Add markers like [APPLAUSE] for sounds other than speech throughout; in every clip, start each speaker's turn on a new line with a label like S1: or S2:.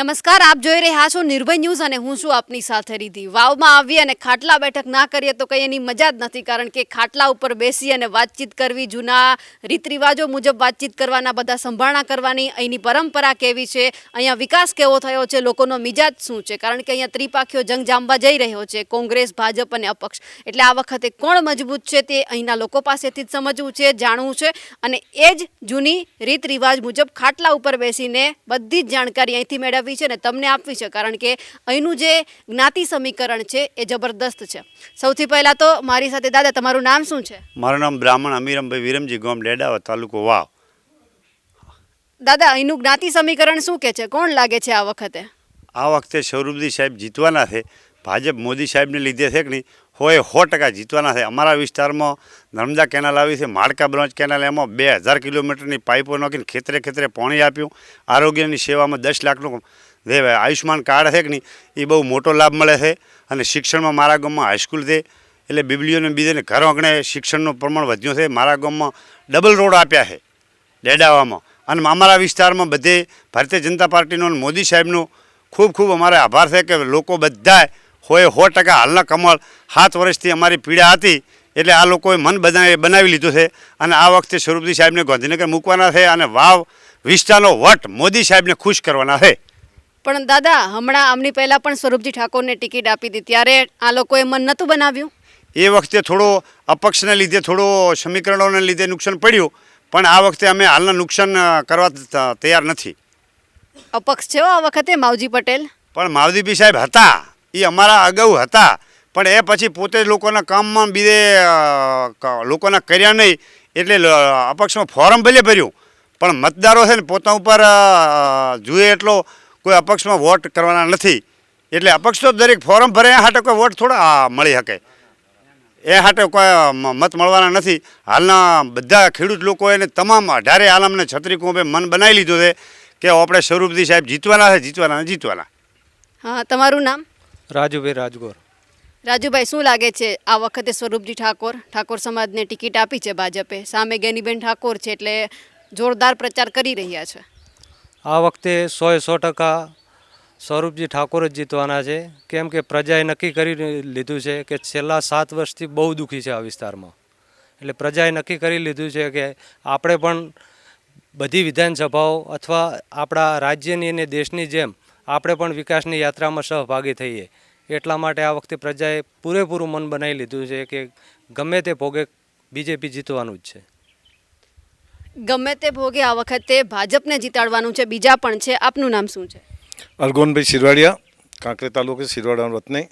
S1: નમસ્કાર, આપ જોઈ રહ્યા છો નિર્ભય ન્યૂઝ અને હું છું આપની સાથે રીધી. વાવમાં આવી અને ખાટલા બેઠક ના કરીએ તો કંઈ એની મજા જ નથી, કારણ કે ખાટલા ઉપર બેસી અને વાતચીત કરવી, જૂના રીત રિવાજો મુજબ વાતચીત કરવાના, બધા સંભાળણા કરવાની, અહીંની પરંપરા કેવી છે, અહીંયા વિકાસ કેવો થયો છે, લોકોનો મિજાજ શું છે, કારણ કે અહીંયા ત્રિપાખીઓ જંગ જામવા જઈ રહ્યો છે, કોંગ્રેસ, ભાજપ અને અપક્ષ. એટલે આ વખતે કોણ મજબૂત છે તે અહીંના લોકો પાસેથી જ સમજવું છે, જાણવું છે, અને એ જ જૂની રીત રિવાજ મુજબ ખાટલા ઉપર બેસીને બધી જ જાણકારી અહીંથી મેળવવી છે ને તમને આપવી છે કારણ કે અહીંનું જે જ્ઞાતિ સમીકરણ છે એ જબરદસ્ત છે. સૌથી પહેલાં તો મારી સાથે દાદા તમારું નામ શું છે?
S2: મારું નામ બ્રાહ્મણ અમીરમભાઈ વિરમજી ગામ ડેડાવા તાલુકો વાવ.
S1: દાદા અહીંનું જ્ઞાતિ સમીકરણ શું કે છે? કોણ લાગે છે આ વખતે?
S2: આ વખતે સૌરભજી સાહેબ જીતવાના છે. ભાજપ મોદી સાહેબને લીધે છે કે નહીં? હોય સો ટકા જીતવાના છે. અમારા વિસ્તારમાં નર્મદા કેનાલ આવી છે, માળકા બ્રાન્ચ કેનાલ, એમાં બે હજાર કિલોમીટરની પાઇપો નાખીને ખેતરે ખેતરે પાણી આપ્યું. આરોગ્યની સેવામાં દસ લાખનું આયુષ્યમાન કાર્ડ છે કે નહીં, એ બહુ મોટો લાભ મળે છે અને શિક્ષણમાં મારા ગામમાં હાઈસ્કૂલ છે, એટલે બિબલીઓને બીજાને ઘર આંગણે શિક્ષણનું પ્રમાણ વધ્યું છે. મારા ગામમાં ડબલ રોડ આપ્યા છે ડેડાવામાં. અને અમારા વિસ્તારમાં બધે ભારતીય જનતા પાર્ટીનો મોદી સાહેબનો ખૂબ ખૂબ અમારે આભાર છે કે લોકો બધા હોય સો ટકા હાલના કમળ સાત વર્ષથી અમારી પીડા હતી એટલે આ લોકોએ મન બનાવી બનાવી લીધું છે. અને આ વખતે સ્વરૂપજી સાહેબને ગાંધીનગર મૂકવાના છે અને વાવ વિસ્તારનો વટ મોદી સાહેબને ખુશ કરવાના છે.
S1: પણ દાદા હમણાં આમની પહેલાં પણ સ્વરૂપજી ઠાકોરને ટિકિટ આપી હતી ત્યારે આ લોકોએ મન નહોતું બનાવ્યું?
S2: એ વખતે થોડો અપક્ષને લીધે થોડો સમીકરણોને લીધે નુકસાન પડ્યું પણ આ વખતે અમે હાલના નુકસાન કરવા તૈયાર નથી.
S1: અપક્ષ છે આ વખતે માવજી પટેલ?
S2: પણ માવદીપી સાહેબ હતા. એ અમારા અગાઉ હતા. પણ એ પછી પોતે જ લોકોના કામમાં બીજે લોકોના કર્યા નહીં. એટલે અપક્ષમાં ફોર્મ ભલે ભર્યું. પણ મતદારો છે ને પોતા ઉપર જુએ એટલો કોઈ અપક્ષમાં વોટ કરવાના નથી. એટલે અપક્ષ તો દરેક ફોર્મ ભરે એ હાટે કોઈ વોટ થોડા મળી શકે. એ હાટે કોઈ મત મળવાના નથી. હાલના બધા ખેડૂત લોકો એને તમામ અઢારે આલમને છત્રી કુંભે મન બનાવી લીધું છે કે આપણે સ્વરૂપજી સાહેબ જીતવાના છે, જીતવાના જીતવાના.
S1: હા, તમારું નામ?
S3: રાજુભાઈ રાજગોર.
S1: રાજુભાઈ શું લાગે છે આ વખતે સ્વરૂપજી ઠાકોર? ઠાકોર સમાજને ટિકિટ આપી છે ભાજપે. સામે ગેનીબેન ઠાકોર છે એટલે જોરદાર પ્રચાર કરી રહ્યા છે.
S3: આ વખતે સોએ સો ટકા સ્વરૂપજી ઠાકોર જ જીતવાના છે. કેમ કે પ્રજાએ નક્કી કરી લીધું છે કે છેલ્લા સાત વર્ષથી બહુ દુઃખી છે આ વિસ્તારમાં. એટલે પ્રજાએ નક્કી કરી લીધું છે કે આપણે પણ બધી વિધાનસભાઓ અથવા આપણા રાજ્યની અને દેશની જેમ આપણે પણ વિકાસની યાત્રામાં સહભાગી થઈએ. એટલા માટે આ વખતે પ્રજાએ પૂરેપૂરું મન બનાવી લીધું છે કે ગમે તે ભોગે બીજેપી જીતવાનું જ છે.
S1: ગમે તે ભોગે આ વખતે ભાજપને જીતાડવાનું છે બીજા પણ છે. આપનું નામ શું છે?
S4: અલગોનભાઈ શિરવાડિયા કાંકરે તાલુકે શિરવાડા વતની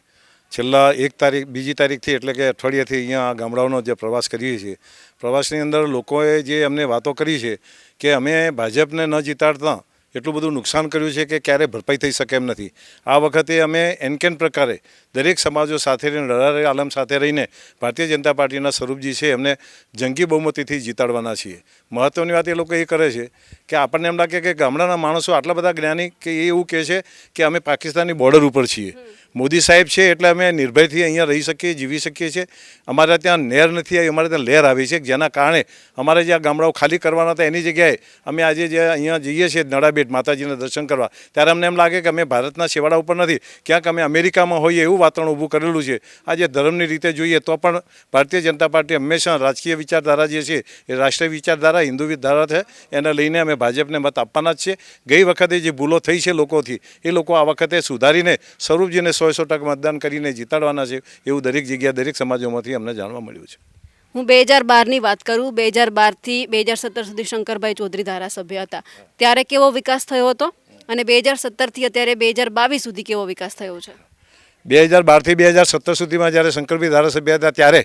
S4: છેલ્લા એક તારીખ બીજી તારીખથી એટલે કે અઠવાડિયાથી અહીંયા ગામડાઓનો જે પ્રવાસ કરીએ છીએ. પ્રવાસની અંદર લોકોએ જે અમને વાતો કરી છે કે અમે ભાજપને ન જીતાડતા એટલું બધું નુકસાન કર્યું છે કે ક્યારે ભરપાઈ થઈ શકે એમ નથી. આ વખતે અમે એનકેન પ્રકારે દરેક સમાજો સાથે રહીને લડારે આલમ સાથે રહીને ભારતીય જનતા પાર્ટીના સ્વરૂપજી છે, એમને જંગી બહુમતીથી જીતાડવાના છીએ. મહત્ત્વની વાત એ લોકો એ કરે છે કે આપણને એમ લાગે કે ગામડાના માણસો આટલા બધા જ્ઞાની કે એ એવું કહે છે કે અમે પાકિસ્તાનની બોર્ડર ઉપર છીએ. મોદી સાહેબ છે એટલે અમે નિર્ભયથી અહીંયા રહી શકીએ, જીવી શકીએ છીએ. અમારે ત્યાં નહેર નથી આવી, અમારે ત્યાં લહેર આવી છે, જેના કારણે અમારે જે આ ગામડાઓ ખાલી કરવાના હતા એની જગ્યાએ અમે આજે જે અહીંયા જઈએ છીએ નડાબેટ માતાજીના દર્શન કરવા, ત્યારે અમને એમ લાગે કે અમે ભારતના છેવાડા ઉપર નથી. ક્યાંક અમે અમેરિકામાં હોઈએ એવું વાતાવરણ ઊભું કરેલું છે. આજે ધર્મની રીતે જોઈએ તો પણ ભારતીય જનતા પાર્ટી હંમેશા રાજકીય વિચારધારા જે છે એ રાષ્ટ્રીય વિચારધારા, હિન્દુ વિચારધારા છે. એને લઈને અમે ભાજપને મત આપવાના જ છે. ગઈ વખતે જે ભૂલો થઈ છે લોકોથી એ લોકો આ વખતે સુધારીને સ્વરૂપજીને સો સો ટકા મતદાન કરીને જીતાડવાના છે એવું દરેક જગ્યા દરેક સમાજોમાંથી અમને જાણવા મળ્યું છે.
S1: હું બે હજાર બારની વાત કરું. બે હજાર બારથી બે હજાર સત્તર સુધી શંકરભાઈ ચૌધરી ધારાસભ્ય હતા. ત્યારે કેવો વિકાસ થયો હતો? અને બે હજાર સત્તરથી અત્યારે બે હજાર બાવીસ સુધી કેવો વિકાસ થયો છે?
S4: બે હજાર બારથી બે હજાર સત્તર સુધીમાં જ્યારે શંકરભાઈ ધારાસભ્ય હતા ત્યારે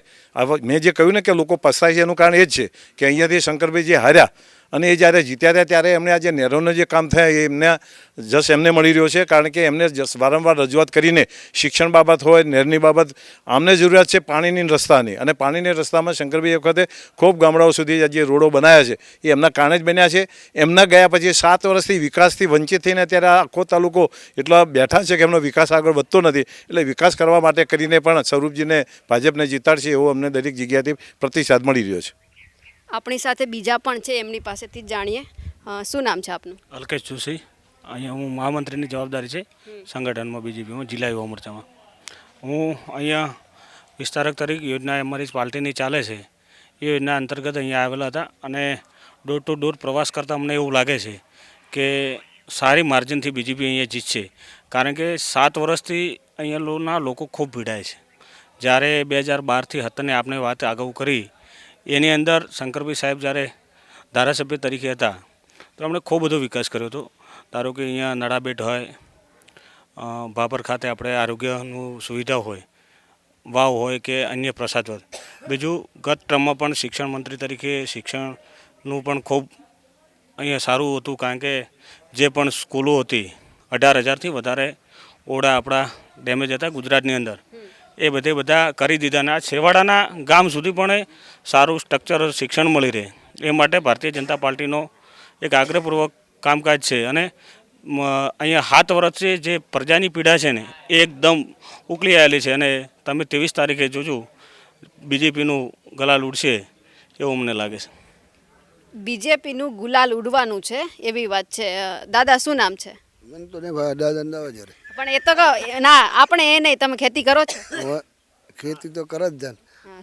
S4: મેં જે કહ્યું ને કે લોકો પસ્તાય છે એનું કારણ એ જ છે કે અહીંયાથી શંકરભાઈ જે હાર્યા અને એ જ્યારે જીત્યા હતા ત્યારે એમને આજે નહેરોનું જે કામ થયા એ એમને જસ એમને મળી રહ્યો છે, કારણ કે એમને જસ વારંવાર રજૂઆત કરીને શિક્ષણ બાબત હોય નહેરની બાબત, આમને જરૂરિયાત છે પાણીની રસ્તાની. અને પાણીની રસ્તામાં શંકરભાઈ વખતે ખૂબ ગામડાઓ સુધી જે રોડો બનાવ્યા છે, એ એમના કારણે જ બન્યા છે. એમના ગયા પછી સાત વર્ષથી વિકાસથી વંચિત થઈને અત્યારે આખો તાલુકો એટલા બેઠા છે કે એમનો વિકાસ આગળ વધતો નથી. એટલે વિકાસ કરવા માટે કરીને પણ સ્વરૂપજીને ભાજપને જીતાડશે એવો અમને દરેક જગ્યાએથી પ્રતિસાદ મળી રહ્યો છે.
S1: આપણી સાથે બીજા પણ છે, એમની પાસેથી જાણીએ. શું નામ છે આપનું?
S5: અલ્કેશ જોશી. અહીંયા હું મહામંત્રીની જવાબદારી છે સંગઠનમાં, બીજેપીમાં, જિલ્લા યુવા મોરચામાં. હું અહીંયા વિસ્તારક તરીકે યોજના અમારી પાર્ટીની ચાલે છે. એ યોજના અંતર્ગત અહીંયા આવેલા હતા અને ડોર ટુ ડોર પ્રવાસ કરતાં અમને એવું લાગે છે કે સારી માર્જિનથી બીજેપી અહીંયા જીતશે. કારણ કે સાત વર્ષથી અહીંયાના લોકો ખૂબ ભીડાય છે. જ્યારે બે હજાર બારથી હતને આપણે વાત આગળ કરી એની અંદર શંકરભાઈ સાહેબ જ્યારે ધારાસભ્ય તરીકે હતા, તો એમણે ખૂબ બધો વિકાસ કર્યો હતો. ધારો કે અહીંયા નડાબેટ હોય ભાભર ખાતે આપણે આરોગ્યનું સુવિધા હોય, વાવ હોય કે અન્ય પ્રસાદ હોય. બીજું, ગત ટર્મમાં પણ શિક્ષણ મંત્રી તરીકે શિક્ષણનું પણ ખૂબ અહીંયા સારું હતું, કારણ કે જે પણ સ્કૂલો હતી, અઢાર હજારથી વધારે ઓરડા આપણા ડેમેજ હતા ગુજરાતની અંદર. એ બધે બધા કરી દીધા અને આ છેવાડાના ગામ સુધી પણ સારું સ્ટ્રક્ચર શિક્ષણ મળી રહે. એ માટે ભારતીય જનતા પાર્ટીનો એક આગ્રહપૂર્વક કામકાજ છે અને અહીંયા હાથ વર્ષે જે પ્રજાની પીડા છે ને એ એકદમ ઉકલી આવેલી છે અને તમે ત્રેવીસ તારીખે જોજો બીજેપીનું ગલાલ ઉડશે એવું અમને લાગે છે.
S1: બીજેપીનું ગુલાલ ઉડવાનું છે એવી વાત છે. દાદા શું નામ છે?
S6: મને તો નહીં દાદા અમદાવાદ
S1: પણ એ તો ના આપણે એ નહીં તમે ખેતી કરો છો.
S6: ખેતી તો કરે જ જાન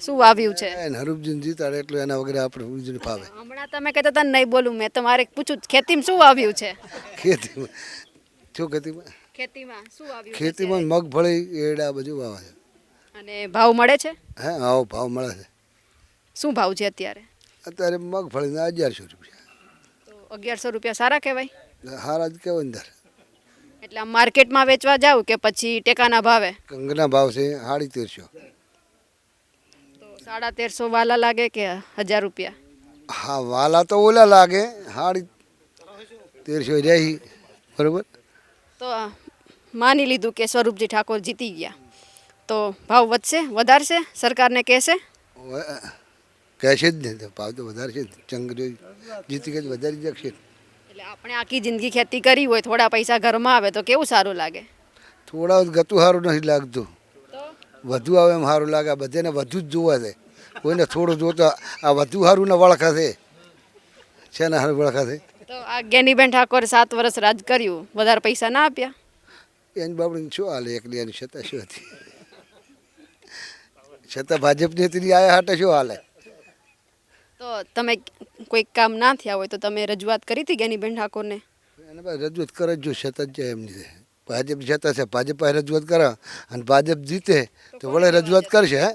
S1: શું વાવ્યું છે?
S6: એને હરૂપજીને જીતાડે એટલે એના વગર આપણે ઉજળ ફાવે.
S1: હમણાં તમે કહેતા હતા નહીં બોલું મેં તમારે પૂછું ખેતીમાં શું વાવ્યું છે?
S6: ખેતીમાં. શું ખેતીમાં?
S1: ખેતીમાં શું વાવ્યું
S6: ખેતીમાં મગફળી એડા બધું વાવે છે.
S1: અને ભાવ મળે છે?
S6: હે આવો ભાવ મળે છે.
S1: શું ભાવ છે અત્યારે?
S6: અત્યારે મગફળીના અગિયારસો રૂપિયા.
S1: તો અગિયારસો રૂપિયા સારા કહેવાય.
S6: સારા જ કહેવાય અંદર
S1: એટલે આમ માર્કેટમાં વેચવા જાવ કે પછી ટેકાના ભાવે?
S6: કંગના ભાવ છે સાડી તેરસો.
S1: તો સાડા તેરસો વાલા લાગે કે હજાર રૂપિયા?
S6: હા વાલા તો ઓલા લાગે સાડી તેરસો જાય બરોબર?
S1: તો માની લીધું કે સ્વરૂપજી ઠાકોર જીતી ગયા. તો ભાવ વધશે વધારશે સરકારને કહેશે?
S6: કહેશે જ ને ભાવ તો વધારશે ચંગ જીતી ગયા વધારી જશે
S1: એટલે આપણે આખી જિંદગી ખેતી કરી હોય થોડા પૈસા ઘરમાં આવે તો કેવું સારું લાગે?
S6: થોડા ગતું સારું નથી લાગતું. વધુ આવે એમ સારું લાગે બધાને વધુ જ જોવા છે કોઈને થોડું જોતા આ વધુ સારું ને વળખાશે છે છે ને સારું વળખાશે
S1: તો આ જ્ઞાનીબેન ઠાકોરે સાત વર્ષ રાજ કર્યું વધારે પૈસા ના આપ્યા?
S6: એની બાબડી શું હાલે એકલી એની છતાં શું હતી? છતાં ભાજપની હતી આયા હાટે શું હાલે?
S1: તો તમે કોઈ કામ ના થયા હોય તો તમે રજૂઆત કરી હતી જ્ઞાનીબેન ઠાકોરને?
S6: એને બસ રજૂઆત કરે જ જો છતાં જ જાય એમની ભાજપ જતા છે ભાજપ પાસે રજૂઆત કરે અને ભાજપ જીતે તો વળે રજૂઆત કરશે હે?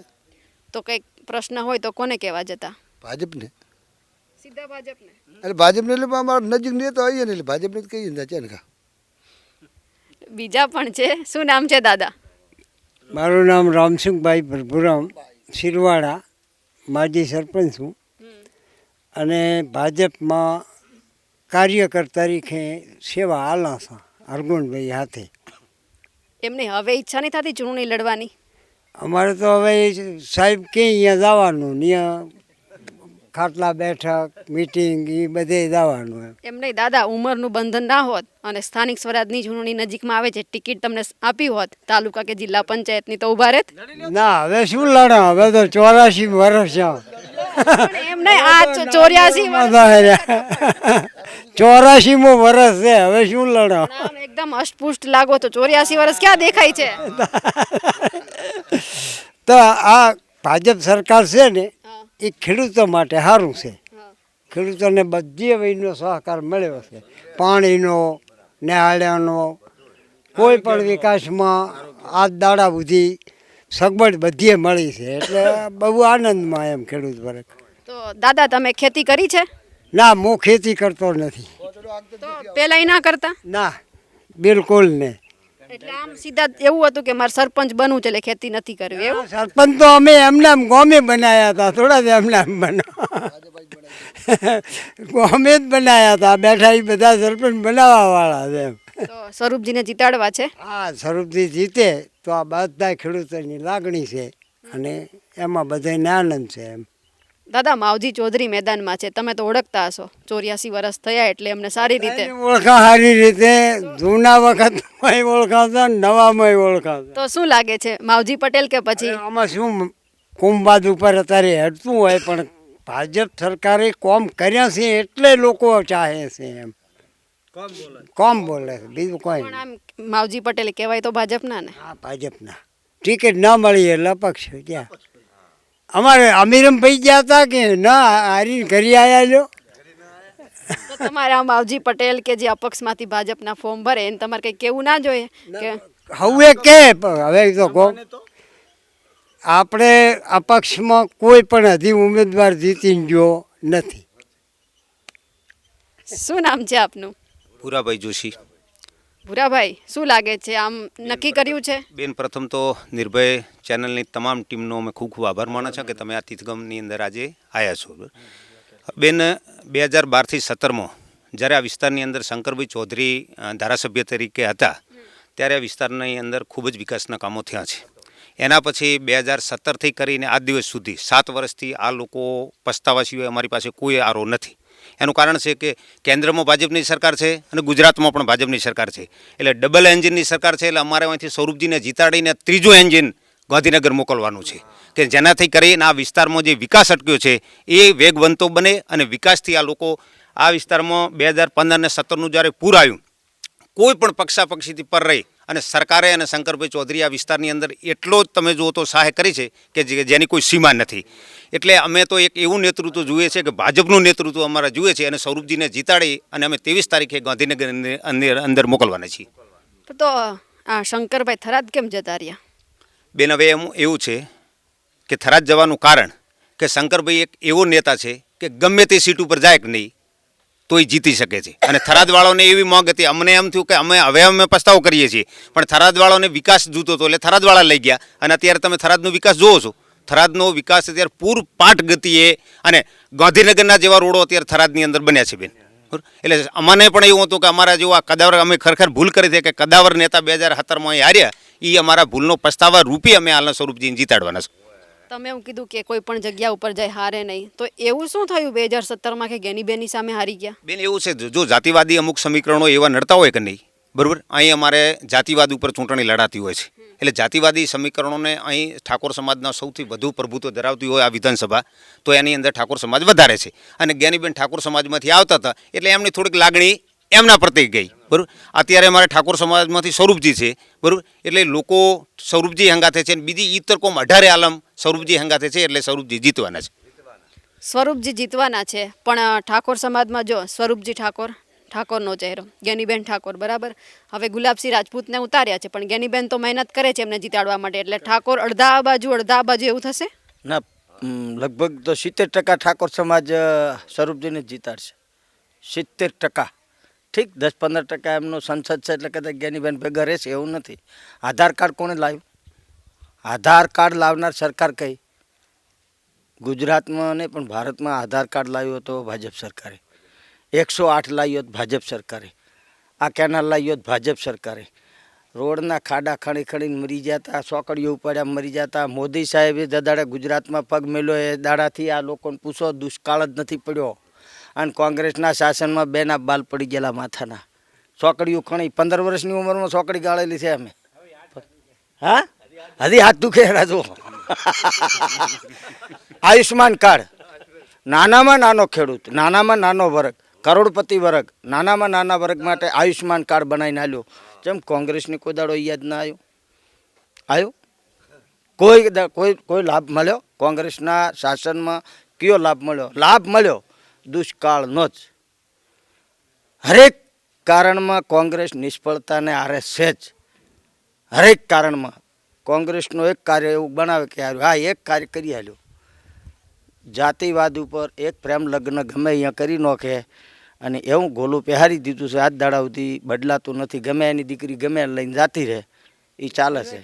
S1: તો કંઈક પ્રશ્ન હોય તો કોને કહેવા જતા?
S6: ભાજપને.
S1: સીધા ભાજપને.
S6: એટલે ભાજપને એટલે અમારા નજીક નહીં તો આવીએ ને એટલે ભાજપને જ કહીએ ને છે ને કા?
S1: બીજા પણ છે. શું નામ છે દાદા?
S7: મારું નામ રામસિંહભાઈ પ્રભુરામ શિરવાડા માજી સરપંચ છું અને ભાજપમાં કાર્યકર તરીકે સેવા આલા છે અર્ગુણભાઈ હાથે.
S1: એમને હવે ઈચ્છા નહીં થતી ચૂંટણી લડવાની?
S7: અમારે તો હવે સાહેબ કે અહીંયા જવાનું અહીંયા ખાટલા બેઠક મિટિંગ એ બધે જવાનું એમ.
S1: એમ નહીં દાદા ઉંમરનું બંધન ના હોત અને સ્થાનિક સ્વરાજની ચૂંટણી નજીકમાં આવે છે ટિકિટ તમને આપી હોત તાલુકા કે જિલ્લા પંચાયતની તો ઊભા રહેત?
S7: ના હવે શું લડા? હવે તો ચોરાશી વર્ષ છે.
S1: એમ નહીં આ ચોર્યાસી
S7: ચોરાશી મો વર્ષ છે હવે શું લડો?
S1: એકદમ અષ્ટપુષ્ટ લાગો તો ચોર્યાસી વર્ષ ક્યાં દેખાય છે? [LAUGHS]
S7: તો આ ભાજપ સરકાર છે ને એ ખેડૂતો માટે સારું છે. ખેડૂતોને બધી વયનો સહકાર મળ્યો છે. પાણીનો નેહાળ્યાનો કોઈ પણ વિકાસમાં આ દાડા સુધી સગવડ બધીએ મળી છે એટલે બહુ આનંદમાં એમ ખેડૂત વર્ગ.
S1: તો દાદા તમે ખેતી કરી છે?
S7: ના હું ખેતી કરતો નથી.
S1: તો પેલા ના કરતા?
S7: ના બિલકુલ નહીં
S1: એટલે આમ સીધા એવું હતું કે મારે સરપંચ બનવું છે એટલે ખેતી નથી કરવી એવું?
S7: સરપંચ તો અમે એમને એમ ગોમે બનાવ્યા હતા થોડા જ એમને એમ ગોમે જ બનાવ્યા હતા બેઠા એ બધા સરપંચ બનાવવા વાળા છે એમ.
S1: તો સ્વરૂપજીને જીતાડવા છે?
S7: હા સ્વરૂપજી જીતે તો આ બધા ખેડૂતોની લાગણી છે અને એમાં બધાને આનંદ છે એમ.
S1: દાદા માવજી ચૌધરી મેદાનમાં છે. તમે તો ઓળખતા હશો. ચોર્યાસી વર્ષ થયા એટલે એમને સારી રીતે
S7: ઓળખા સારી રીતે જૂના વખતમાં ઓળખાતા નવામાં ઓળખાતા
S1: તો શું લાગે છે? માવજી પટેલ કે પછી?
S7: આમાં શું કુંભાદ ઉપર અત્યારે હેડતું હોય પણ ભાજપ સરકારે કોમ કર્યા છે એટલે લોકો ચાહે છે એમ. કોમ બોલે? છે બીજું કોઈ
S1: પણ આમ માવજી પટેલ કહેવાય તો ભાજપના ને?
S7: હા ભાજપના. ટિકિટ ન મળી એટલે અપક્ષ ગયા અમારે અમીરમ ભાઈ ગયા હતા કે ના હારીને ઘરે આવ્યા લ્યો.
S1: તો તમારે આ માવજી પટેલ કે જે અપક્ષમાંથી ભાજપના ફોર્મ ભરે એને તમારે કંઈ કેવું ના જોઈએ? કે
S7: હવે કે હવે તો કહો. આપણે અપક્ષમાં કોઈ પણ હજી ઉમેદવાર જીતી ગયો નથી.
S1: શું નામ છે આપનું?
S8: ભૂરાભાઈ જોશી.
S1: ભૂરાભાઈ શું લાગે છે? આમ નક્કી કર્યું છે?
S8: બેન પ્રથમ તો નિર્ભય ચેનલની તમામ ટીમનો અમે ખૂબ ખૂબ આભાર માનો છું કે તમે આ તીર્થગમની અંદર આજે આવ્યા છો. બેન બે હજાર બારથી સત્તરમાં જ્યારે આ વિસ્તારની અંદર શંકરભાઈ ચૌધરી ધારાસભ્ય તરીકે હતા ત્યારે આ વિસ્તારની અંદર ખૂબ જ વિકાસના કામો થયા છે. એના પછી બે હજાર સત્તરથી કરીને આ દિવસ સુધી સાત વર્ષથી આ લોકો પસ્તાવા સિવાય અમારી પાસે કોઈ આરો નથી. એનું કારણ છે કે કેન્દ્રમાં ભાજપની સરકાર છે અને ગુજરાતમાં પણ ભાજપની સરકાર છે. એટલે ડબલ એન્જિનની સરકાર છે, એટલે અમારે અહીંથી સ્વરૂપજીને જીતાડીને ત્રીજું એન્જિન ગાંધીનગર મોકલવાનું છે. કે જેનાથી કરીને આ વિસ્તારમાં જે વિકાસ અટક્યો છે, એ વેગવંતો બને અને વિકાસથી આ લોકો આ વિસ્તારમાં બે હજાર પંદર ને સત્તરનું જ્યારે પૂર આવ્યું, કોઈ પણ પક્ષાપક્ષીથી પર રહી અને સરકારે અને શંકરભાઈ ચૌધરી આ વિસ્તારની અંદર એટલો જ તમે જુઓ તો સહાય કરી છે કે જે- જેની કોઈ સીમા નથી. એટલે અમે તો એક એવું નેતૃત્વ જોઈએ છે કે ભાજપનું નેતૃત્વ અમારા જોઈએ છે અને સ્વરૂપજીને જીતાડી અને અમે ત્રેવીસ તારીખે ગાંધીનગર અંદર અંદર મોકલવાના છીએ.
S1: તો આ શંકરભાઈ થરાદ કેમ જતા રહ્યા?
S8: બેન હવે એમ એવું છે કે થરાદ જવાનું કારણ કે શંકરભાઈ એક એવો નેતા છે કે ગમે તે સીટ ઉપર જાય કે નહીં તોય જીતી શકે છે. અને થરાદવાળાઓને એવી માંગ હતી, અમને એમ થયું કે અમે હવે અમે પસ્તાવો કરીએ છીએ, પણ થરાદવાળાઓને વિકાસ જોતો હતો એટલે થરાદવાળા લઈ ગયા, અને અત્યારે તમે થરાદનો વિકાસ જોવો છો. થરાદનો વિકાસ અત્યારે પૂરપાટ ગતિએ અને ગાંધીનગરના જેવા રોડો અત્યારે થરાદની અંદર બન્યા છે બેન. એટલે અમને પણ એવું હતું કે અમારા જેવા કદાવર, અમે ખરેખર ભૂલ કરી છે કે કદાવર નેતા બે હજાર સત્તરમાં હાર્યા એ અમારા ભૂલનો પસ્તાવા રૂપી અમે હાલના સ્વરૂપજીને જીતાડવાના છે.
S1: તમે એવું કીધું કે કોઈ પણ જગ્યા ઉપર જાય હારે નહીં. તો એવું શું થયું બે હજાર સત્તરમાં કે ગેનીબેનની સામે હારી ગયા?
S8: બેન એવું છે. જો જાતિવાદી અમુક સમીકરણો એવા નડતા હોય કે નહીં? બરાબર? અહીં અમારે જાતિવાદ ઉપર ચૂંટણી લડાતી હોય છે. એટલે જાતિવાદી સમીકરણોને અહીં ઠાકોર સમાજના સૌથી વધુ પ્રભુત્વ ધરાવતી હોય આ વિધાનસભા તો એની અંદર ઠાકોર સમાજ વધારે છે. અને જ્ઞાનીબેન ઠાકોર સમાજમાંથી આવતા હતા એટલે એમની થોડીક લાગણી એમના પ્રત્યે ગઈ. બરાબર? અત્યારે અમારે ઠાકોર સમાજમાંથી સ્વરૂપજી છે બરાબર? એટલે લોકો સ્વરૂપજી હંગાથે છે અને બીજી ઈતર કોમ અઢારે આલમ સ્વરૂપજી હંગાથે છે એટલે સ્વરૂપજી જીતવાના છે.
S1: સ્વરૂપજી જીતવાના છે પણ ઠાકોર સમાજમાં જો સ્વરૂપજી ઠાકોર ઠાકોરનો ચહેરો જ્ઞાનીબેન ઠાકોર બરાબર? હવે ગુલાબસિંહ રાજપૂતને ઉતાર્યા છે પણ જ્ઞાનીબેન તો મહેનત કરે છે એમને જીતાડવા માટે એટલે ઠાકોર અડધા બાજુ અડધા બાજુ એવું થશે?
S9: ના લગભગ તો સિત્તેર ટકા ઠાકોર સમાજ સ્વરૂપજીને જ જીતાડશે. સિત્તેર ટકા. ઠીક, દસ પંદર ટકા એમનો સંસદ છે એટલે કદાચ જ્ઞાનીબેન ભેગા રહેશે, એવું નથી. આધાર કાર્ડ કોણે લાવ્યું? આધાર કાર્ડ લાવનાર સરકાર કઈ? ગુજરાતમાં નહીં, પણ ભારતમાં આધાર કાર્ડ લાવ્યો હતો ભાજપ સરકારે. એકસો આઠ લાવ્યો ભાજપ સરકારે. આ કેનાલ લાવ્યો ભાજપ સરકારે. રોડના ખાડા ખણી ખણીને મરી જતા, સોકડીઓ ઉપાડ્યા, મરી જતા. મોદી સાહેબે દદાડે ગુજરાતમાં પગ મેલ્યો, એ દાડાથી આ લોકોને પૂછો, દુષ્કાળ જ નથી પડ્યો. અને કોંગ્રેસના શાસનમાં બેના બાલ પડી ગયેલા માથાના. સોકડીઓ ખણી, પંદર વર્ષની ઉંમરમાં છોકરી ગાળેલી છે અમે. હા? હજી હાથ દુખે રાજુ [LAUGHS] આયુષ્માન કાર્ડ. નાનામાં નાનો ખેડૂત, નાનામાં નાનો વર્ગ, કરોડપતિ વર્ગ, નાનામાં નાના વર્ગ માટે આયુષ્માન કાર્ડ બનાવીને આવ્યો જેમ કોંગ્રેસની કોઈ દાડો યાદ ના આવ્યો આવ્યો કોઈ કોઈ કોઈ લાભ મળ્યો? કોંગ્રેસના શાસનમાં કયો લાભ મળ્યો? લાભ મળ્યો. દુષ્કાળનો જ. હરેક કારણમાં કોંગ્રેસ નિષ્ફળતાને આરે છે જ. હરેક કારણમાં. કોંગ્રેસનો એક કાર્ય એવું બનાવે કે હા, એક કાર્ય કરી આવ્યો જાતિવાદ ઉપર એક પ્રેમ લગ્ન ગમે અહીંયા કરી નાખે અને એવું ગોલું પહેરી દીધું છે, આજ દાડા બદલાતું નથી, ગમે એની દીકરી ગમે લઈને જાતી રહે. એ ચાલે છે.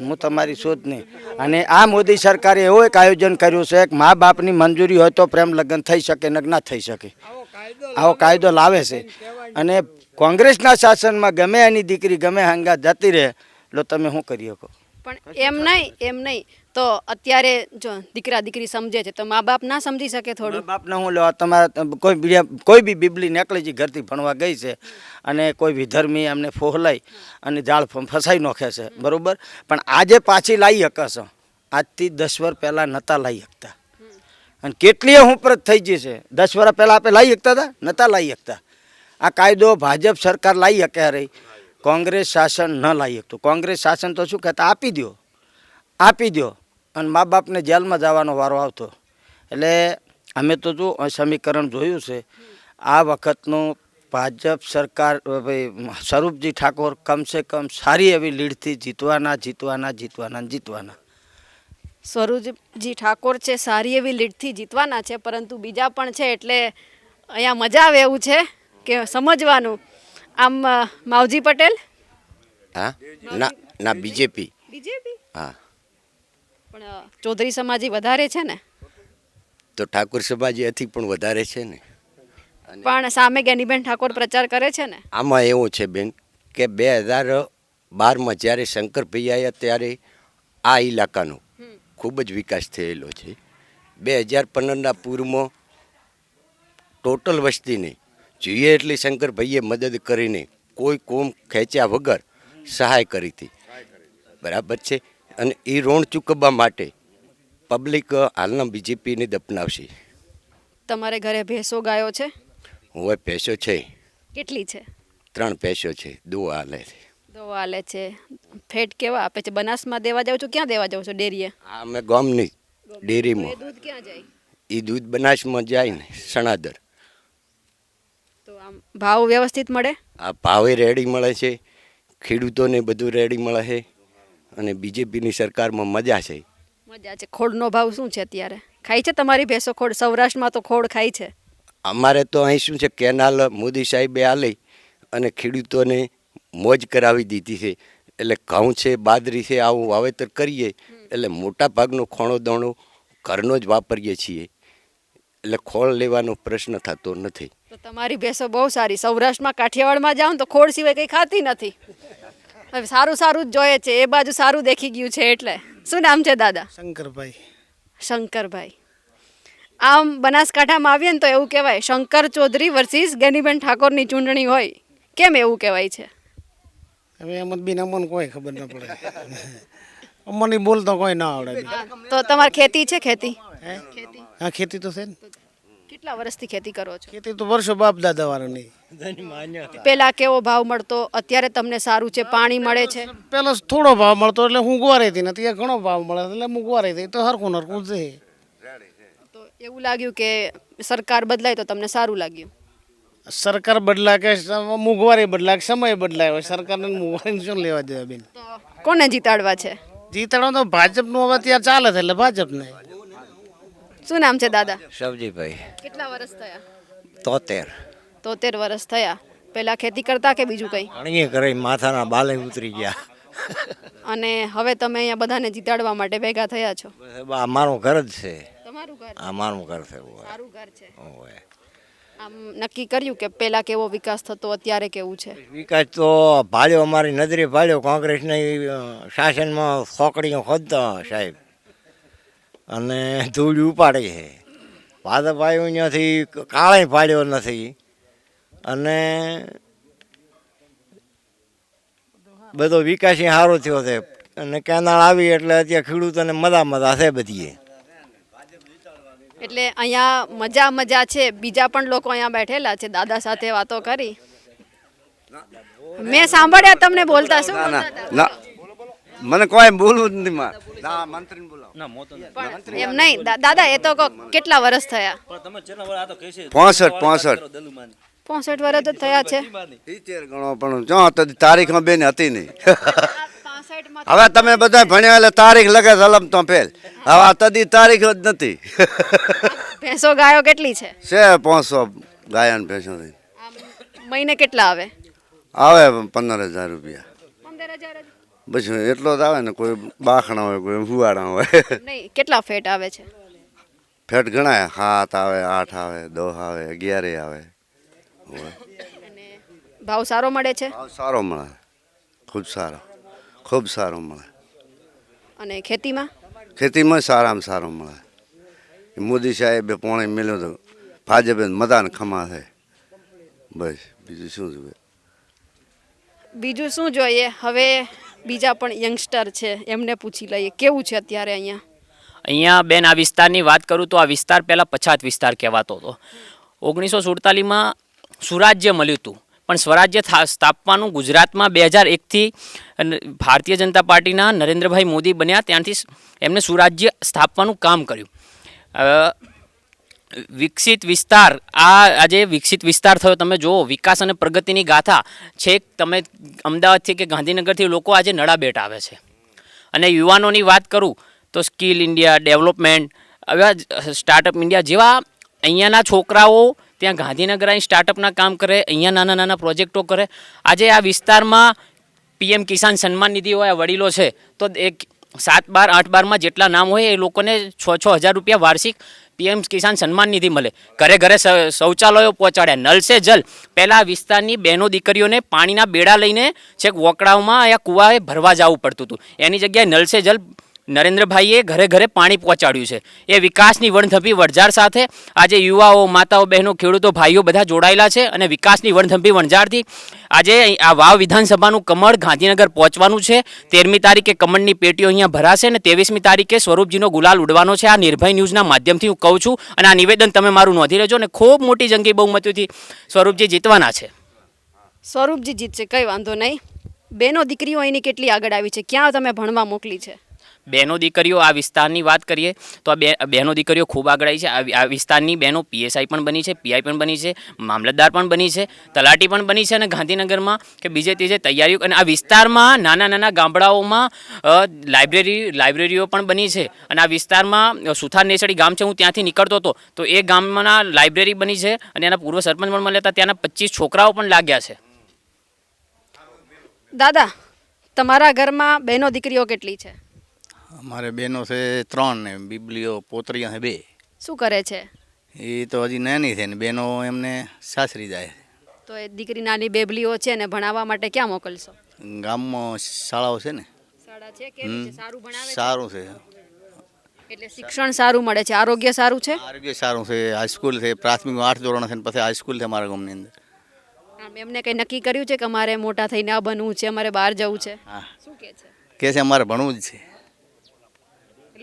S9: હું તમારી શોધ નહીં. અને આ મોદી સરકારે એવું એક આયોજન કર્યું છે કે મા બાપની મંજૂરી હોય તો પ્રેમ લગ્ન થઈ શકે નગ્ન થઈ શકે. આવો કાયદો લાવે છે. અને કોંગ્રેસના શાસનમાં ગમે એની દીકરી ગમે હંગા જતી રહે એટલે તમે શું કરી શકો?
S1: પણ એમ નહીં એમ નહીં. તો અત્યારે જો દીકરા દીકરી સમજે છે તો મા બાપ ના સમજી શકે થોડું?
S9: બાપને હું લેવા તમારા કોઈ બીજા કોઈ બી બીબલી નીકળી છે ઘરથી ભણવા ગઈ છે અને કોઈ બી ધર્મી એમને ફોહલાઈ અને જાળ ફસાઈ નોખે છે બરાબર? પણ આજે પાછી લાવી શકશો આજથી દસ વર્ષ પહેલાં નહોતા લાવી શકતા અને કેટલીય હુંપરત થઈ ગઈ છે. દસ વર્ષ પહેલાં આપણે લાવી શકતા હતા નહોતા લાવી શકતા આ કાયદો ભાજપ સરકાર લાવી શકે રહી કોંગ્રેસ શાસન ન લાવી શકતું કોંગ્રેસ શાસન તો શું કહેતા? આપી દો આપી દો અને મા બાપને જેલમાં જવાનો વારો આવતો. એટલે અમે તો જો સમીકરણ જોયું છે. આ વખતનું ભાજપ સરકાર ભાઈ સ્વરૂપજી ઠાકોર કમસે કમ સારી એવી લીડથી જીતવાના જીતવાના જીતવાના જીતવાના.
S1: સ્વરૂપજી ઠાકોર છે સારી એવી લીડથી જીતવાના છે પરંતુ બીજા પણ છે એટલે અહીંયા મજા આવે એવું છે કે સમજવાનું. આમ માવજી પટેલ?
S10: હા? ના ના બીજેપી.
S1: બીજેપી?
S10: હા.
S1: પણ ચૌધરી સમાજી વધારે છે ને?
S10: તો ઠાકોર સમાજ એથી પણ વધારે છે ને?
S1: પણ સામે જ્ઞાનીબેન ઠાકોર પ્રચાર કરે છે ને?
S10: આમાં એવું છે બેન કે બે હજાર બારમાં જ્યારે શંકર ભૈયા ત્યારે આ ઇલાકાનો ખૂબ જ વિકાસ થયેલો છે. બે હજાર પંદરના પૂરમાં ટોટલ વસ્તીને જોઈએ એટલી શંકરભાઈએ મદદ કરીને કોઈ કોમ ખેંચ્યા વગર સહાય કરી હતી. બરાબર છે? અને એ ઋણ ચૂકવવા માટે પબ્લિક હાલના બીજેપીને દપનાવશે
S1: તમારે ઘરે ભેંસો ગાયો છે?
S10: હોય પૈસો છે.
S1: કેટલી છે?
S10: ત્રણ પૈસો છે દો હાલે છે.
S1: દો આલે છે. ફેટ કેવા આપે છે? બનાસમાં દેવા જાવ છો? ક્યાં દેવા જાવ છો ડેરીએ?
S10: આ અમે ગામની ડેરીમાં.
S1: દૂધ ક્યાં જાય?
S10: એ દૂધ બનાસમાં જાય ને સણાદર.
S1: તો આમ ભાવ વ્યવસ્થિત મળે?
S10: આ ભાવે રેડી મળે છે ખેડૂતોને બધું રેડી મળે છે. અને બીજેપીની સરકારમાં મજા છે.
S1: મજા છે. ખોળનો ભાવ શું છે અત્યારે? ખાય છે તમારી ભેંસો ખોડ સૌરાષ્ટ્રમાં તો ખોડ ખાય છે.
S10: અમારે તો અહીં શું છે કેનાલ મોદી સાહેબે આલી અને ખેડૂતોને મોજ કરાવી દીધી છે. એટલે ઘઉં છે બાદરી છે આવું વાવેતર કરીએ. એટલે મોટા ભાગનો ખોણો દાણો ઘરનો જ વાપરીએ છીએ. એટલે ખોળ લેવાનો પ્રશ્ન થતો નથી.
S1: તો તમારી ભેંસો બહુ સારી. સૌરાષ્ટ્રમાં કાઠિયાવાડમાં જાઓ તો ખોળ સિવાય કંઈ ખાતી નથી. હવે સારું સારું જ જોઈએ છે. એ બાજુ સારું દેખી ગયું છે એટલે. શું નામ છે દાદા?
S11: શંકરભાઈ.
S1: શંકરભાઈ. આમ બનાસકાંઠામાં આવીએ ને તો એવું કહેવાય શંકર ચૌધરી વર્સિસ ગેનીબેન ઠાકોરની ચૂંટણી હોય. કેમ એવું કહેવાય છે?
S11: હવે એમ જ બિન અમને કોઈ ખબર ન પડે. અમને બોલતો કોઈ ના આવડે.
S1: તો તમારે ખેતી છે ખેતી? ખેતી
S11: હા ખેતી તો છે ને.
S1: કેટલા વર્ષથી ખેતી કરો છો?
S11: ખેતી તો વર્ષો બાપ દાદા વાળાની
S1: પેલા કેવો ભાવ મળતો? અત્યારે તમને સારું છે? પાણી મળે છે?
S11: પેલો થોડો ભાવ મળતો એટલે હું ગુવારી હતી નથી ઘણો ભાવ મળે એટલે હું ગુવારી હતી. તો હરખું નરખું છે.
S1: તો એવું લાગ્યું કે સરકાર બદલાય તો તમને સારું લાગ્યું?
S11: સરકાર બદલા કે મોંઘવારી બદલા કે સમય બદલાય. હોય સરકારને મોંઘવારી શું લેવા દેવા બેન?
S1: કોને જીતાડવા છે?
S11: જીતાડવા તો ભાજપનું હવે ત્યાં ચાલે છે એટલે ભાજપને.
S1: શું નામ છે દાદા?
S10: સબજીભાઈ
S1: કેટલા વર્ષ થયા?
S10: તોતેર.
S1: તોતેર વર્ષ થયા. પેલા ખેતી કરતા કે બીજું કંઈ?
S3: અણીએ કરે માથાના બાલે ઉતરી ગયા.
S1: અને હવે તમે અહીંયા બધાને જીતાડવા માટે ભેગા થયા છો?
S3: આ મારું ઘર જ છે.
S1: તમારું ઘર?
S3: આ મારું ઘર છે
S1: સારું ઘર છે.
S3: ઓય.
S1: આમ નક્કી કર્યું કે પેલા કેવો વિકાસ થતો અત્યારે કેવું છે?
S3: વિકાસ તો ભાળ્યો અમારી નજરે ભાળ્યો કોંગ્રેસના શાસનમાં ખોકડીઓ ખોદતા સાહેબ. અને ધૂળ ઉપાડે છે. ભાજપ અહીંયાથી કાળે પાડ્યો નથી. અને બધો વિકાસ સારો થયો છે. અને કેનાળ આવી એટલે અત્યારે ખેડૂતોને મજા મજા છે બધીએ.
S1: એટલે અહીંયા મજા મજા છે. બીજા પણ લોકો અહીંયા બેઠેલા છે. દાદા સાથે વાતો કરી. મેં સાંભળ્યા તમને બોલતા શું?
S12: ના મને કોઈ બોલવું જ નથી મારે. ના મંત્રીને બોલાવો.
S1: પણ એમ નહીં દા- દાદા એ તો કહો, કેટલા વર્ષ થયા?
S12: પોસઠ પોસઠ.
S1: પોસઠ વર્ષ જ થયા છે.
S12: સિત્તેર ગણો પણ જો તો તારીખમાં બેન હતી નહીં. હવે તમે બધા ભણ્યા એટલે તારીખ લગે જલમ તો ફેલ. હવે આ તદી તારીખ જ નથી.
S1: ભેંસો ગાયો કેટલી છે?
S12: છે પાંચસો ગાયન ભેંસો.
S1: મહિને કેટલા આવે?
S12: આવે પંદર હજાર રૂપિયા. બસ એટલો જ આવે ને કોઈ બાખણા હોય કોઈ હુવાડા હોય. [LAUGHS]
S1: નહીં કેટલા ફેટ આવે છે?
S12: ફેટ ઘણા સાત આવે આઠ આવે દસ આવે અગિયારે આવે.
S1: ભાવ સારો મળે છે?
S12: ભાવ સારો મળે. ખૂબ સારો. ખૂબ સારો મળે.
S1: અને ખેતીમાં?
S12: ખેતીમાં સારામાં સારો મળે. મોદી સાહેબે પોણે મેળ્યો તો ભાજપે મદાન ખમા છે બસ બીજું શું જોઈએ?
S1: બીજું શું જોઈએ? હવે બીજા પણ યંગસ્ટર છે, એમને પૂછી લઈએ. કેવું છે અત્યારે અહીંયા?
S13: અહીંયા બેન, આ વિસ્તારની વાત કરું તો આ વિસ્તાર પહેલાં પછાત વિસ્તાર કહેવાતો હતો. ઓગણીસો સુડતાલીસમાં સુરાજ્ય મળ્યું હતું. પણ સ્વરાજ્ય સ્થાપવાનું ગુજરાતમાં બે હજાર એકથી ભારતીય જનતા પાર્ટીના નરેન્દ્રભાઈ મોદી બન્યા. ત્યાંથી એમને સુરાજ્ય સ્થાપવાનું કામ કર્યું. વિકસિત વિસ્તાર, આ આજે વિકસિત વિસ્તાર થયો. તમે જુઓ, વિકાસ અને પ્રગતિની ગાથા છેક તમે અમદાવાદથી કે ગાંધીનગરથી લોકો આજે નડાબેટ આવે છે. અને યુવાનોની વાત કરું, તો સ્કિલ ઇન્ડિયા, ડેવલપમેન્ટ એવા સ્ટાર્ટઅપ ઇન્ડિયા જેવા અહીંયાના છોકરાઓ ત્યાં ગાંધીનગર અહીં સ્ટાર્ટઅપના કામ કરે, અહીંયા નાના નાના પ્રોજેક્ટો કરે. આજે આ વિસ્તારમાં પીએમ કિસાન સન્માન નિધિ હોય વડીલો છે, તો એક સાત બાર, આઠ બારમાં જેટલા નામ હોય એ લોકોને છ છ હજાર રૂપિયા વાર્ષિક પીએમ કિસાન સન્માન નિધિ મળે. ઘરે ઘરે શૌચાલયો પહોંચાડ્યા. નલ સે જલ. પહેલાં વિસ્તારની બહેનો દીકરીઓને પાણીના બેડા લઈને છેક વોકડાઓમાં યા કૂવાએ ભરવા જવું પડતું હતું. એની જગ્યાએ નલ સે જલ નરેન્દ્રભાઈએ ઘરે ઘરે પાણી પહોંચાડ્યું છે. એ વિકાસની વણથંભી વણઝાર સાથે આજે યુવાઓ, માતાઓ, બહેનો, ખેડૂતો, ભાઈઓ બધા જોડાયેલા છે અને વિકાસની વણથંભી વણઝારથી આજે આ વાવ વિધાનસભાનું કમળ ગાંધીનગર પહોંચવાનું છે. તેરમી તારીખે કમળની પેટીઓ અહીંયા ભરાશે અને ત્રેવીસમી તારીખે સ્વરૂપજીનો ગુલાલ ઉડવાનો છે. આ નિર્ભય ન્યૂઝના માધ્યમથી હું કહું છું અને આ નિવેદન તમે મારું નોંધી લેજો અને ખૂબ મોટી જંગી બહુમતીથી સ્વરૂપજી જીતવાના છે.
S1: સ્વરૂપજી જીતશે, કંઈ વાંધો નહીં. બેનો દીકરીઓ એની કેટલી આગળ આવી છે? ક્યાં તમે ભણવા મોકલી છે?
S13: બહેનો દીકરીઓ આ વિસ્તારની વાત કરીએ, તો આ બહેનો દીકરીઓ ખૂબ આગળ આવી છે આ વિસ્તારની બહેનો પીએસઆઈ પણ બની છે, પીઆઈ પણ બની છે, મામલતદાર પણ બની છે, તલાટી પણ બની છે અને ગાંધીનગરમાં કે બીજે ત્રીજે તૈયારીઓ અને આ વિસ્તારમાં નાના નાના ગામડાઓમાં લાઇબ્રેરી, લાઇબ્રેરીઓ પણ બની છે. અને આ વિસ્તારમાં સુથાર નેસડી ગામ છે, હું ત્યાંથી નીકળતો હતો, તો એ ગામના લાઇબ્રેરી બની છે અને એના પૂર્વ સરપંચ પણ મળ્યા હતા, ત્યાંના પચીસ છોકરાઓ પણ લાગ્યા છે.
S1: દાદા, તમારા ઘરમાં બહેનો દીકરીઓ કેટલી છે?
S14: અમારે બહેનો છે ત્રણ ને બીબલીઓ પોતરીઓ છે બે.
S1: શું કરે છે?
S14: એ તો હજી નાની છે ને બહેનો એમને સાસરી જાય
S1: તો એ દીકરી નાની બેબલીઓ છે ને ભણાવવા માટે ક્યાં મોકલશો?
S14: ગામમાં શાળાઓ છે ને.
S1: શાળા છે?
S14: હમ.
S1: સારું ભણાવે
S14: સારું છે.
S1: એટલે શિક્ષણ સારું મળે છે? આરોગ્ય સારું છે?
S14: આરોગ્ય સારું છે. હાઈસ્કૂલ છે પ્રાથમિક આઠ ધોરણ છે ને પછી હાઈસ્કૂલ છે અમારા ગામની અંદર.
S1: એમને કંઈ નક્કી કર્યું છે કે અમારે મોટા થઈને આ બનવું છે અમારે બહાર જવું છે? શું કે છે?
S14: કે છે અમારે ભણવું જ છે.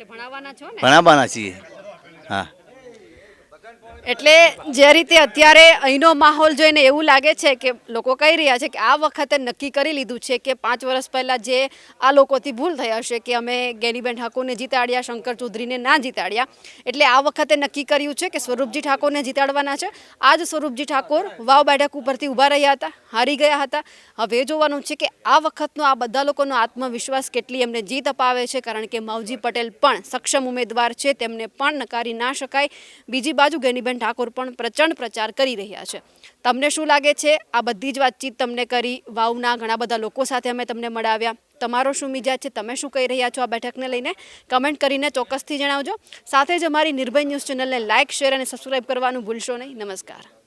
S1: ભણાવવાના છો ને?
S14: ભણાવવાના છીએ. હા.
S1: એટલે જે રીતે અત્યારે અહીંનો માહોલ જોઈને એવું લાગે છે કે લોકો કહી રહ્યા છે કે આ વખતે નક્કી કરી લીધું છે કે પાંચ વર્ષ પહેલાં જે આ લોકોથી ભૂલ થઈ હશે કે અમે ગેનીબેન ઠાકોરને જીતાડ્યા, શંકર ચૌધરીને ના જીતાડ્યા. એટલે આ વખતે નક્કી કર્યું છે કે સ્વરૂપજી ઠાકોરને જીતાડવાના છે. આજ સ્વરૂપજી ઠાકોર વાવ બેઠક ઉપરથી ઊભા રહ્યા હતા, હારી ગયા હતા. હવે જોવાનું છે કે આ વખતનો આ બધા લોકોનો આત્મવિશ્વાસ કેટલી એમને જીત અપાવે છે, કારણ કે માવજી પટેલ પણ સક્ષમ ઉમેદવાર છે, તેમને પણ નકારી ના શકાય. બીજી બાજુ ગેનીબેન ઠાકોર પણ પ્રચંડ પ્રચાર કરી રહ્યા છે. તમને શું લાગે છે? આ બધી જ વાતચીત તમને કરી, વાવના ઘણા બધા લોકો સાથે અમે તમને મળાવ્યા. તમારો શું મિજાજ છે? તમે શું કહી રહ્યા છો આ બેઠકને લઈને? કમેન્ટ કરીને ચોક્કસથી જણાવજો. સાથે જ અમારી નિર્ભય ન્યૂઝ ચેનલને લાઇક, શેર અને સબસ્ક્રાઈબ કરવાનું ભૂલશો નહીં. નમસ્કાર.